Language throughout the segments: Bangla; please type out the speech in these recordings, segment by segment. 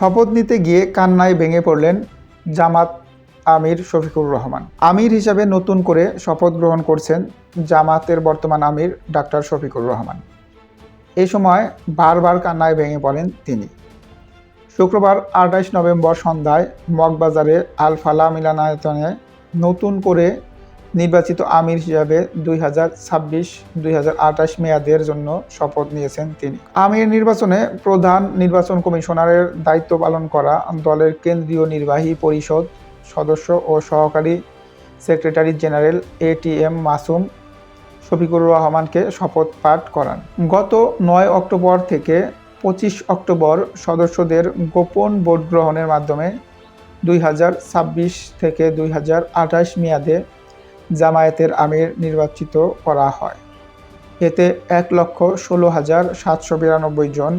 শপথ নিতে গিয়ে কান্নায় ভেঙে পড়লেন জামাত আমির শফিকুর রহমান। আমির হিসাবে নতুন করে শপথ গ্রহণ করছেন জামাতের বর্তমান আমির ডাক্তার শফিকুর রহমান। এ সময় বারবার কান্নায় ভেঙে পড়েন তিনি। শুক্রবার আঠাইশ নভেম্বর সন্ধ্যায় মগবাজারে আলফালা মিলানায়তনে নতুন করে নির্বাচিত আমির হিসাবে দুই হাজার ছাব্বিশ, দুই হাজার আঠাশ মেয়াদের জন্য শপথ নিয়েছেন তিনি। আমির নির্বাচনে প্রধান নির্বাচন কমিশনারের দায়িত্ব পালন করা দলের কেন্দ্রীয় নির্বাহী পরিষদ সদস্য ও সহকারী secretary general A T M Masum Shafiqur রহমানকে শপথ পাঠ করান। গত নয় অক্টোবর থেকে পঁচিশ অক্টোবর সদস্যদের গোপন ভোট গ্রহণের মাধ্যমে দুই হাজার ছাব্বিশ থেকে দুই হাজার আঠাশ মেয়াদে জামায়াতের আমির নির্বাচিত করা হয়। এতে এক লক্ষ ষোলো হাজার সাতশো বিরানব্বই জন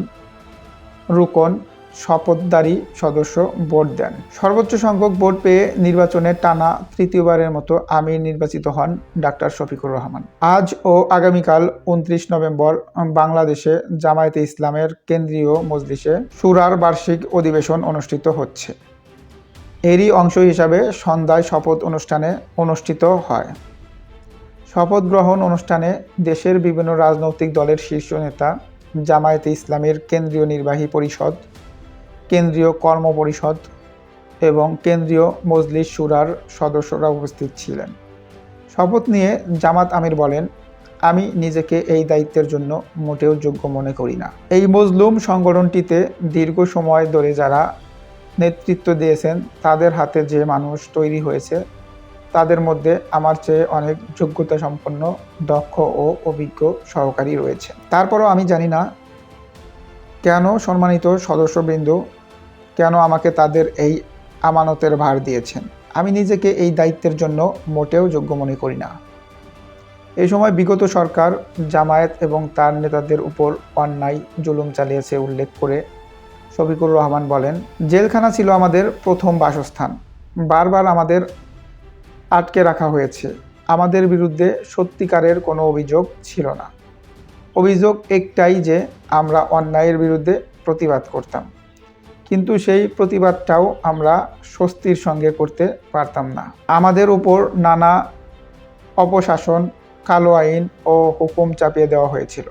রুকন শপথদারী সদস্য ভোট দেন। সর্বোচ্চ সংখ্যক ভোট পেয়ে নির্বাচনে টানা তৃতীয়বারের মতো আমির নির্বাচিত হন ডাক্তার শফিকুর রহমান। আজ ও আগামীকাল উনত্রিশ নভেম্বর বাংলাদেশে জামায়াতে ইসলামের কেন্দ্রীয় মজলিসে সুরার বার্ষিক অধিবেশন অনুষ্ঠিত হচ্ছে। এরই অংশ হিসাবে সন্ধ্যায় শপথ অনুষ্ঠানে অনুষ্ঠিত হয়। শপথ গ্রহণ অনুষ্ঠানে দেশের বিভিন্ন রাজনৈতিক দলের শীর্ষ নেতা, জামায়াতে ইসলামের কেন্দ্রীয় নির্বাহী পরিষদ, কেন্দ্রীয় কর্ম পরিষদ এবং কেন্দ্রীয় মজলিস সুরার সদস্যরা উপস্থিত ছিলেন। শপথ নিয়ে জামাত আমির বলেন, আমি নিজেকে এই দায়িত্বের জন্য মোটেও যোগ্য মনে করি না। এই মজলুম সংগঠনটিতে দীর্ঘ সময় ধরে যারা নেতৃত্ব দিয়েছেন, তাদের হাতে যে মানুষ তৈরি হয়েছে, তাদের মধ্যে আমার চেয়ে অনেক যোগ্যতা সম্পন্ন দক্ষ ও অভিজ্ঞ সহকারী রয়েছে। তারপরও আমি জানি না কেন সম্মানিত সদস্যবৃন্দ কেন আমাকে তাদের এই আমানতের ভার দিয়েছেন। আমি নিজেকে এই দায়িত্বের জন্য মোটেও যোগ্য মনে করি না। এই সময় বিগত সরকার, জামায়াত এবং তার নেতাদের উপর অন্যায়, জুলুম চালিয়েছে উল্লেখ করে শফিকুর রহমান বলেন, জেলখানা ছিল আমাদের প্রথম বাসস্থান। বারবার আমাদের আটকে রাখা হয়েছে। আমাদের বিরুদ্ধে সত্যিকারের কোনো অভিযোগ ছিল না। অভিযোগ একটাই যে, আমরা অন্যায়ের বিরুদ্ধে প্রতিবাদ করতাম। কিন্তু সেই প্রতিবাদটাও আমরা স্বস্তির সঙ্গে করতে পারতাম না। আমাদের উপর নানা অপশাসন, কালো আইন ও হুকুম চাপিয়ে দেওয়া হয়েছিল।